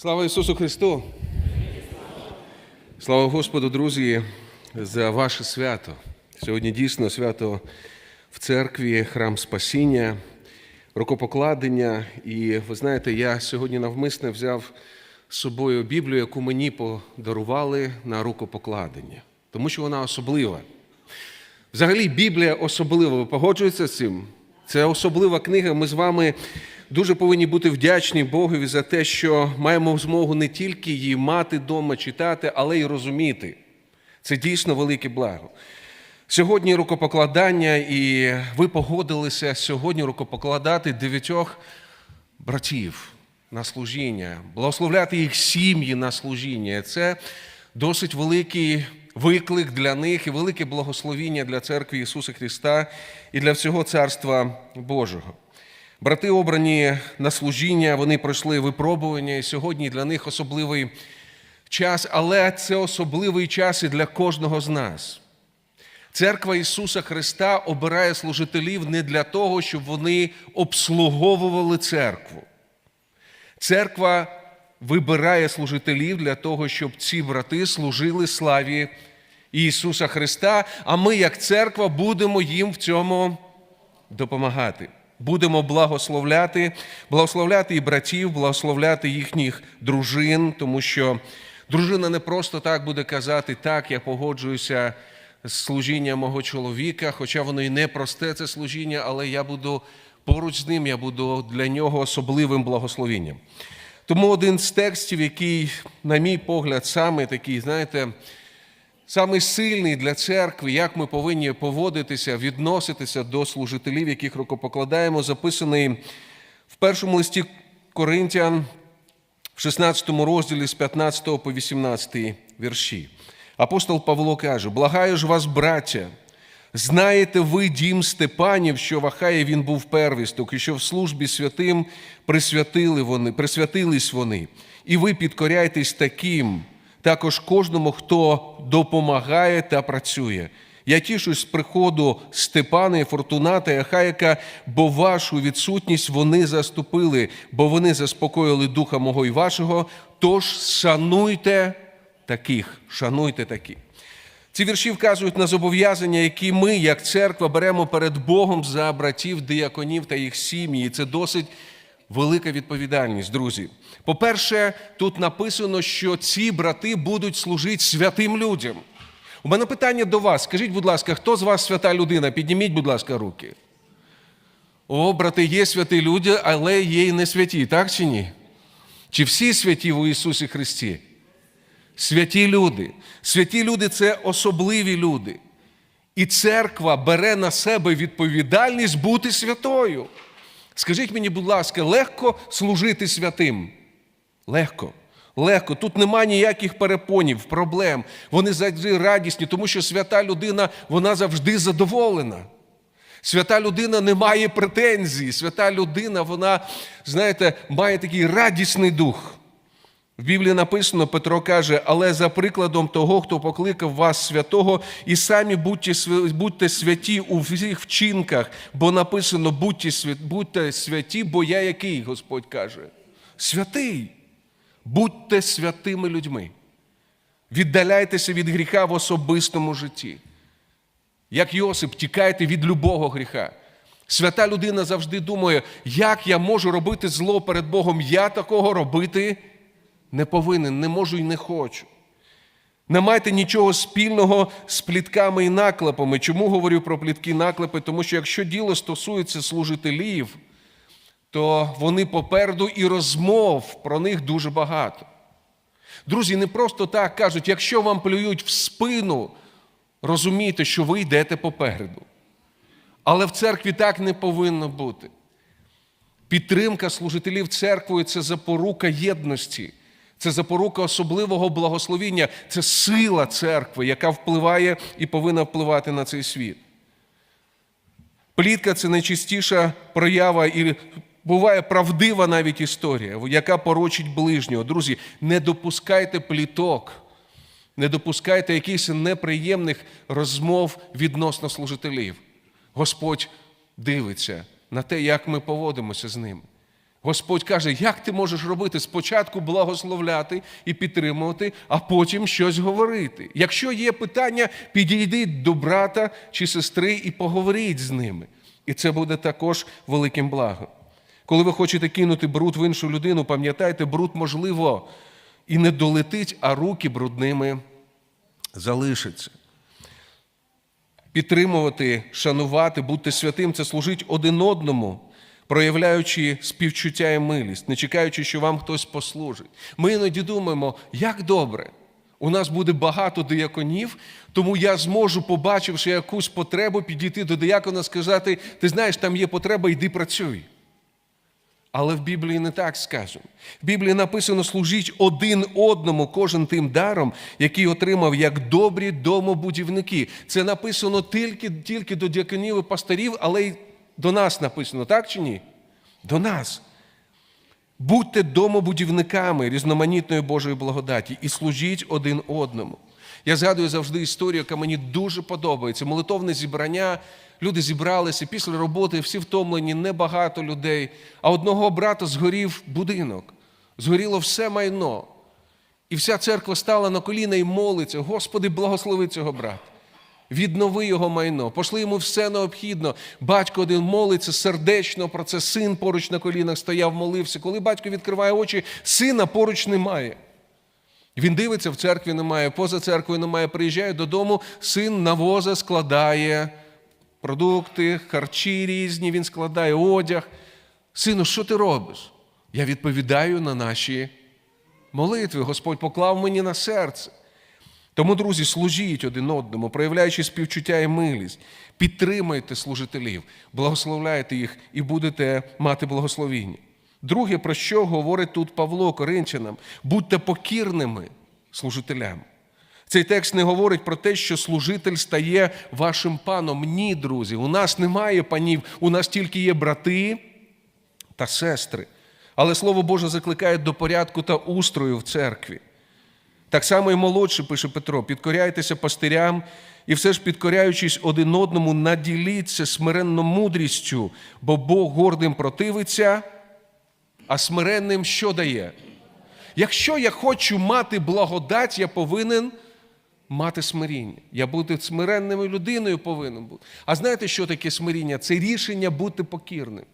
Слава Ісусу Христу! Слава Господу, друзі, за ваше свято. Сьогодні дійсно свято в церкві, храм Спасіння, рукопокладення. І ви знаєте, я сьогодні навмисне взяв з собою Біблію, яку мені подарували на рукопокладення, тому що вона особлива. Взагалі, Біблія особлива. Ви погоджуєтеся з цим? Це особлива книга. Ми з вами дуже повинні бути вдячні Богові за те, що маємо змогу не тільки її мати вдома, читати, але й розуміти. Це дійсно велике благо. Сьогодні рукопокладання, і ви погодилися сьогодні рукопокладати дев'ятьох братів на служіння, благословляти їх сім'ї на служіння. Це досить великий виклик для них і велике благословіння для церкви Ісуса Христа і для всього Царства Божого. Брати обрані на служіння, вони пройшли випробування, і сьогодні для них особливий час, але це особливий час і для кожного з нас. Церква Ісуса Христа обирає служителів не для того, щоб вони обслуговували церкву. Церква вибирає служителів для того, щоб ці брати служили славі Ісуса Христа, а ми, як церква, будемо їм в цьому допомагати. Будемо благословляти, благословляти і братів, благословляти їхніх дружин, тому що дружина не просто так буде казати, так, я погоджуюся з служінням мого чоловіка, хоча воно і не просте це служіння, але я буду поруч з ним, я буду для нього особливим благословенням. Тому один з текстів, який, на мій погляд, саме такий, знаєте, Саме сильний для церкви, як ми повинні поводитися, відноситися до служителів, яких рукопокладаємо, записаний в першому листі Коринтян, в 16 розділі з 15 по 18 вірші. Апостол Павло каже: Благаю ж вас, браття, знаєте ви дім Степанів, що в Ахаї він був первісток, і що в службі святим присвятили вони, присвятились вони, і ви підкоряйтесь таким також кожному, хто допомагає та працює. Я тішусь з приходу Степана і Фортуната і бо вашу відсутність вони заступили, бо вони заспокоїли духа мого і вашого. Тож шануйте таких, шануйте таких. Ці вірші вказують на зобов'язання, які ми, як церква, беремо перед Богом за братів, дияконів та їх сім'ї. Це досить велика відповідальність, друзі. По-перше, тут написано, що ці брати будуть служити святим людям. У мене питання до вас. Скажіть, будь ласка, хто з вас свята людина? Підніміть, будь ласка, руки. О, брати, є святі люди, але є і не святі, так чи ні? Чи всі святі у Ісусі Христі? Святі люди. Святі люди це особливі люди. І церква бере на себе відповідальність бути святою. Скажіть мені, будь ласка, легко служити святим? Легко. Легко. Тут нема ніяких перепонів, проблем. Вони завжди радісні, тому що свята людина, вона завжди задоволена. Свята людина не має претензій. Свята людина, вона, знаєте, має такий радісний дух. В Біблії написано, Петро каже, але за прикладом того, хто покликав вас святого, і самі будьте, будьте святі у всіх вчинках, бо написано, будьте, будьте святі, бо я який, Господь каже. Святий. Будьте святими людьми. Віддаляйтеся від гріха в особистому житті. Як Йосип, тікайте від любого гріха. Свята людина завжди думає, як я можу робити зло перед Богом. Я такого робити не повинен, не можу і не хочу. Не майте нічого спільного з плітками і наклепами. Чому говорю про плітки і наклепи? Тому що якщо діло стосується служителів, то вони попереду і розмов про них дуже багато. Друзі, не просто так кажуть, якщо вам плюють в спину, розумійте, що ви йдете попереду. Але в церкві так не повинно бути. Підтримка служителів церквою це запорука єдності, це запорука особливого благословіння, це сила церкви, яка впливає і повинна впливати на цей світ. Плітка це найчистіша проява і буває правдива навіть історія, яка порочить ближнього. Друзі, не допускайте пліток, не допускайте якихось неприємних розмов відносно служителів. Господь дивиться на те, як ми поводимося з ними. Господь каже, як ти можеш робити спочатку благословляти і підтримувати, а потім щось говорити. Якщо є питання, підійди до брата чи сестри і поговоріть з ними. І це буде також великим благом. Коли ви хочете кинути бруд в іншу людину, пам'ятайте, бруд можливо і не долетить, а руки брудними залишаться. Підтримувати, шанувати, бути святим це служить один одному, проявляючи співчуття і милість, не чекаючи, що вам хтось послужить. Ми іноді думаємо, як добре. У нас буде багато дияконів, тому я зможу, побачивши якусь потребу, підійти до диякона, сказати: ти знаєш, там є потреба, йди працюй. Але в Біблії не так сказано. В Біблії написано: служіть один одному, кожен тим даром, який отримав як добрі домобудівники. Це написано тільки, тільки до діаконів і пасторів, але й до нас написано, так чи ні? До нас. Будьте домобудівниками різноманітної Божої благодаті і служіть один одному. Я згадую завжди історію, яка мені дуже подобається. Молитовне зібрання. Люди зібралися після роботи, всі втомлені, небагато людей. А одного брата згорів будинок, згоріло все майно. І вся церква стала на коліна і молиться: Господи, благослови цього брата. Віднови його майно, пошли йому все необхідно. Батько один молиться сердечно про це. Син поруч на колінах стояв, молився. Коли батько відкриває очі, сина поруч немає. Він дивиться, в церкві немає, поза церквою немає, приїжджає додому, син на воза складає продукти, харчі різні, він складає одяг. Сину, що ти робиш? Я відповідаю на наші молитви. Господь поклав мені на серце. Тому, друзі, служіть один одному, проявляючи співчуття і милість, підтримайте служителів, благословляйте їх і будете мати благословіння. Друге, про що говорить тут Павло Коринчанам, будьте покірними служителями. Цей текст не говорить про те, що служитель стає вашим паном. Ні, друзі, у нас немає панів, у нас тільки є брати та сестри. Але Слово Боже закликає до порядку та устрою в церкві. Так само і молодший, пише Петро, підкоряйтеся пастирям і все ж підкоряючись один одному, наділіться смиренно мудрістю, бо Бог гордим противиться, а смиренним що дає? Якщо я хочу мати благодать, я повинен мати смиріння. Я бути смиренною людиною повинен бути. А знаєте, що таке смиріння? Це рішення бути покірним.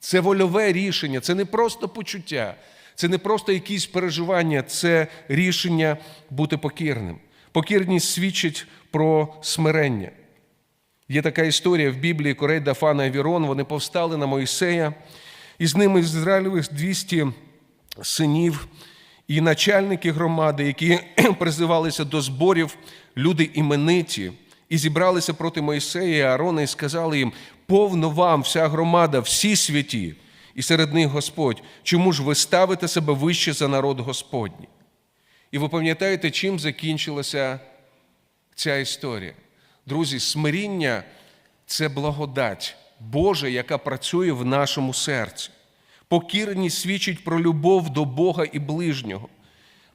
Це вольове рішення, це не просто почуття, це не просто якісь переживання, це рішення бути покірним. Покірність свідчить про смирення. Є така історія в Біблії Корей, Дафана і Вірон. Вони повстали на Моїсея, і з ними з Ізраїлевих 200 синів і начальники громади, які призивалися до зборів, люди імениті, і зібралися проти Моїсея і Аарона, і сказали їм: повно вам, вся громада, всі святі, і серед них Господь. Чому ж ви ставите себе вище за народ Господній? І ви пам'ятаєте, чим закінчилася ця історія? Друзі, смиріння це благодать Божа, яка працює в нашому серці. Покірність свідчить про любов до Бога і ближнього.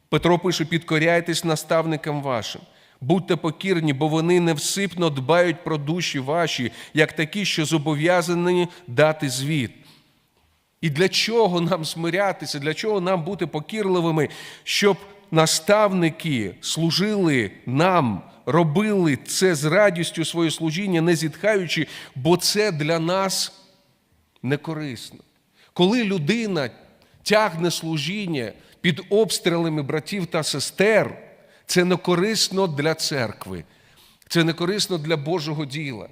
Петро пише: підкоряйтесь наставникам вашим, будьте покірні, бо вони невсипно дбають про душі ваші, як такі, що зобов'язані дати звіт. І для чого нам смирятися, для чого нам бути покірливими, щоб наставники служили нам, робили це з радістю своє служіння, не зітхаючи, бо це для нас не корисно. Коли людина тягне служіння під обстрілами братів та сестер, це не корисно для церкви, це не корисно для Божого діла.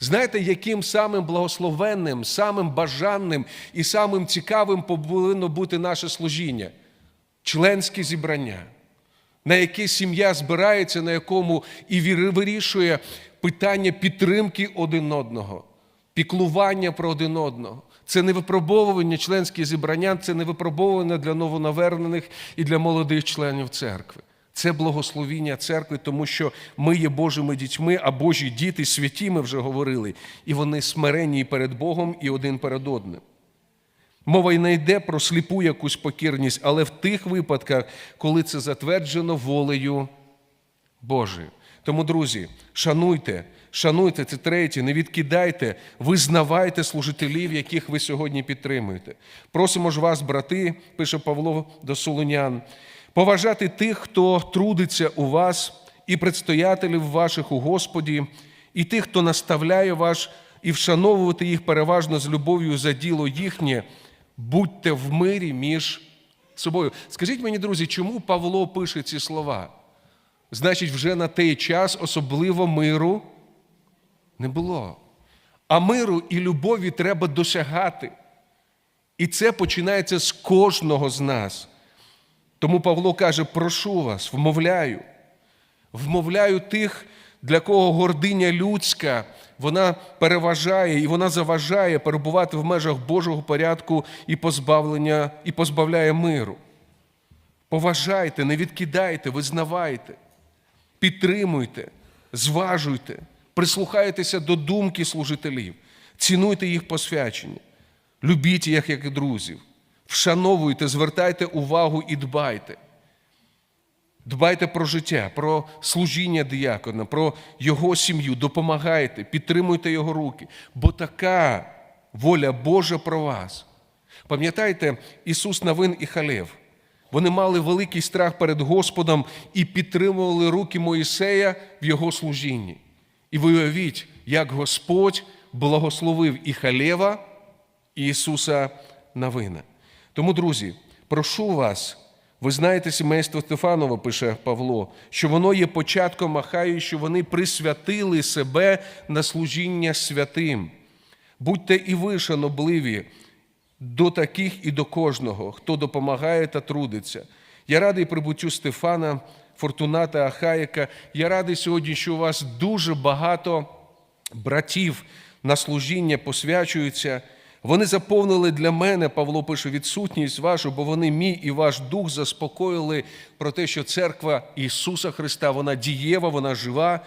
Знаєте, яким самим благословенним, самим бажанним і самим цікавим повинно бути наше служіння? Членське зібрання, на яке сім'я збирається, на якому і вирішує питання підтримки один одного, піклування про один одного. Це не випробовування членських зібрання, це не випробовування для новонавернених і для молодих членів церкви. Це благословіння церкви, тому що ми є Божими дітьми, а Божі діти святі, ми вже говорили, і вони смиренні перед Богом і один перед одним. Мова й не йде про сліпу якусь покірність, але в тих випадках, коли це затверджено волею Божою. Тому, друзі, шануйте, шануйте це третє, не відкидайте, визнавайте служителів, яких ви сьогодні підтримуєте. Просимо ж вас, брати, пише Павло до Солунян, поважати тих, хто трудиться у вас, і предстоятелів ваших у Господі, і тих, хто наставляє вас, і вшановувати їх переважно з любов'ю за діло їхнє, будьте в мирі між собою. Скажіть мені, друзі, чому Павло пише ці слова? Значить, вже на той час особливо миру не було. А миру і любові треба досягати. І це починається з кожного з нас. Тому Павло каже: прошу вас, вмовляю, вмовляю тих, для кого гординя людська, вона переважає і вона заважає перебувати в межах Божого порядку і позбавлення, і позбавляє миру. Поважайте, не відкидайте, визнавайте, підтримуйте, зважуйте, прислухайтеся до думки служителів, цінуйте їх посвячення, любіть їх як друзів, вшановуйте, звертайте увагу і дбайте. Дбайте про життя, про служіння діякона, про його сім'ю, допомагайте, підтримуйте його руки, бо така воля Божа про вас. Пам'ятаєте, Ісус Навин і Халев. Вони мали великий страх перед Господом і підтримували руки Моїсея в його служінні. І ви уявіть, як Господь благословив і Халева, і Ісуса Навина. Тому, друзі, прошу вас. Ви знаєте сімейство Стефанова, пише Павло, що воно є початком Ахаю, що вони присвятили себе на служіння святим. Будьте і ви, шанобливі, до таких і до кожного, хто допомагає та трудиться. Я радий прибуттю Стефана, Фортуната, Ахаїка. Я радий сьогодні, що у вас дуже багато братів на служіння посвячуються. Вони заповнили для мене, Павло пише, відсутність вашу, бо вони мій і ваш дух заспокоїли про те, що церква Ісуса Христа, вона дієва, вона жива.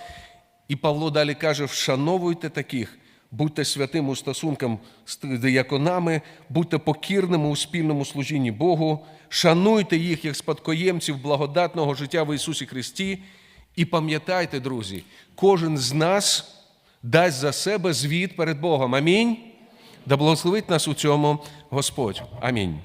І Павло далі каже: вшановуйте таких, будьте святим у стосункам з дияконами, будьте покірними у спільному служінні Богу, шануйте їх як спадкоємців благодатного життя в Ісусі Христі. І пам'ятайте, друзі, кожен з нас дасть за себе звіт перед Богом. Амінь. Да благословить нас у цьому Господь. Амінь.